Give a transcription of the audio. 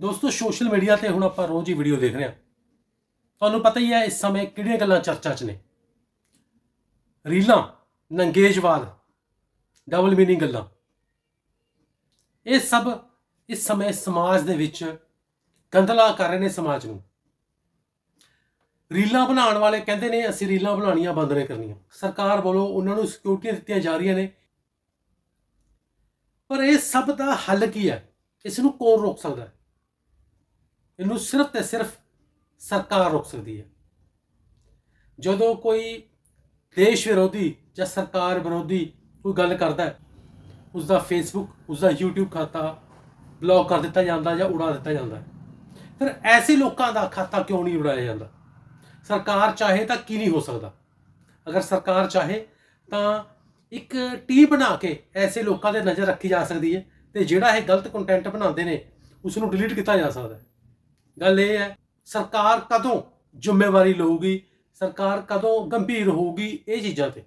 ਦੋਸਤੋ social media ਤੇ ਹੁਣ ਆਪਾਂ ਰੋਜ਼ ਹੀ ਵੀਡੀਓ ਦੇਖ ਰਹੇ ਹਾਂ। ਤੁਹਾਨੂੰ ਪਤਾ ਹੀ ਹੈ, ਇਸ ਸਮੇਂ ਕਿਹੜੀਆਂ ਗੱਲਾਂ ਚਰਚਾ 'ਚ ਨੇ? ਰੀਲਾਂ, ਨੰਗੇਜਵਾਦ ਡਬਲ ਮੀਨਿੰਗ ਗੱਲਾਂ। ਇਹ ਸਭ ਇਸ ਸਮੇਂ ਸਮਾਜ ਦੇ ਵਿੱਚ ਗੰਦਲਾ ਕਰ ਰਹੇ ਨੇ ਸਮਾਜ ਨੂੰ। ਰੀਲਾਂ ਬਣਾਉਣ ਵਾਲੇ ਕਹਿੰਦੇ ਨੇ, ਅਸੀਂ ਰੀਲਾਂ ਬਣਾਉਣੀਆਂ ਬੰਦ ਨਹੀਂ ਕਰਨੀਆਂ। ਸਰਕਾਰ ਵੱਲੋਂ ਉਹਨਾਂ ਨੂੰ ਸਿਕਿਉਰਟੀਆਂ ਦਿੱਤੀਆਂ ਜਾ ਰਹੀਆਂ ਨੇ। ਪਰ ਇਹ ਸਭ ਦਾ ਹੱਲ ਕੀ ਹੈ? ਇਸ ਨੂੰ ਕੌਣ ਰੋਕ ਸਕਦਾ ਹੈ? ਇਹਨੂੰ ਸਿਰਫ ਤੇ ਸਿਰਫ ਸਰਕਾਰ ਰੋਕ ਸਕਦੀ ਹੈ। ਜਦੋਂ ਕੋਈ ਦੇਸ਼ ਵਿਰੋਧੀ ਜਾਂ ਸਰਕਾਰ ਵਿਰੋਧੀ ਕੋਈ ਗੱਲ ਕਰਦਾ ਹੈ ਉਸ ਦਾ ਫੇਸਬੁੱਕ ਉਸ ਦਾ YouTube ਖਾਤਾ ਬਲੌਕ ਕਰ ਦਿੱਤਾ ਜਾਂਦਾ ਜਾਂ ਉਡਾ ਦਿੱਤਾ ਜਾਂਦਾ ਫਿਰ ਐਸੇ ਲੋਕਾਂ ਦਾ ਖਾਤਾ ਕਿਉਂ ਨਹੀਂ ਉਡਾਇਆ ਜਾਂਦਾ? ਸਰਕਾਰ ਚਾਹੇ ਤਾਂ ਕੀ ਨਹੀਂ ਹੋ ਸਕਦਾ। ਅਗਰ ਸਰਕਾਰ ਚਾਹੇ ਤਾਂ ਇੱਕ ਟੀਮ ਬਣਾ ਕੇ ਐਸੇ ਲੋਕਾਂ ਦੇ ਨਜ਼ਰ ਰੱਖੀ ਜਾ ਸਕਦੀ ਹੈ ਤੇ ਜਿਹੜਾ ਇਹ ਗਲਤ ਕੰਟੈਂਟ ਬਣਾਉਂਦੇ ਨੇ ਉਸ ਨੂੰ ਡਿਲੀਟ ਕੀਤਾ ਜਾ ਸਕਦਾ ਹੈ। ਗੱਲ ਇਹ ਹੈ ਸਰਕਾਰ ਕਦੋਂ ਜ਼ਿੰਮੇਵਾਰੀ ਲਊਗੀ ਸਰਕਾਰ ਕਦੋਂ ਗੰਭੀਰ ਹੋਊਗੀ ਇਹ ਚੀਜ਼ਾਂ ਤੇ।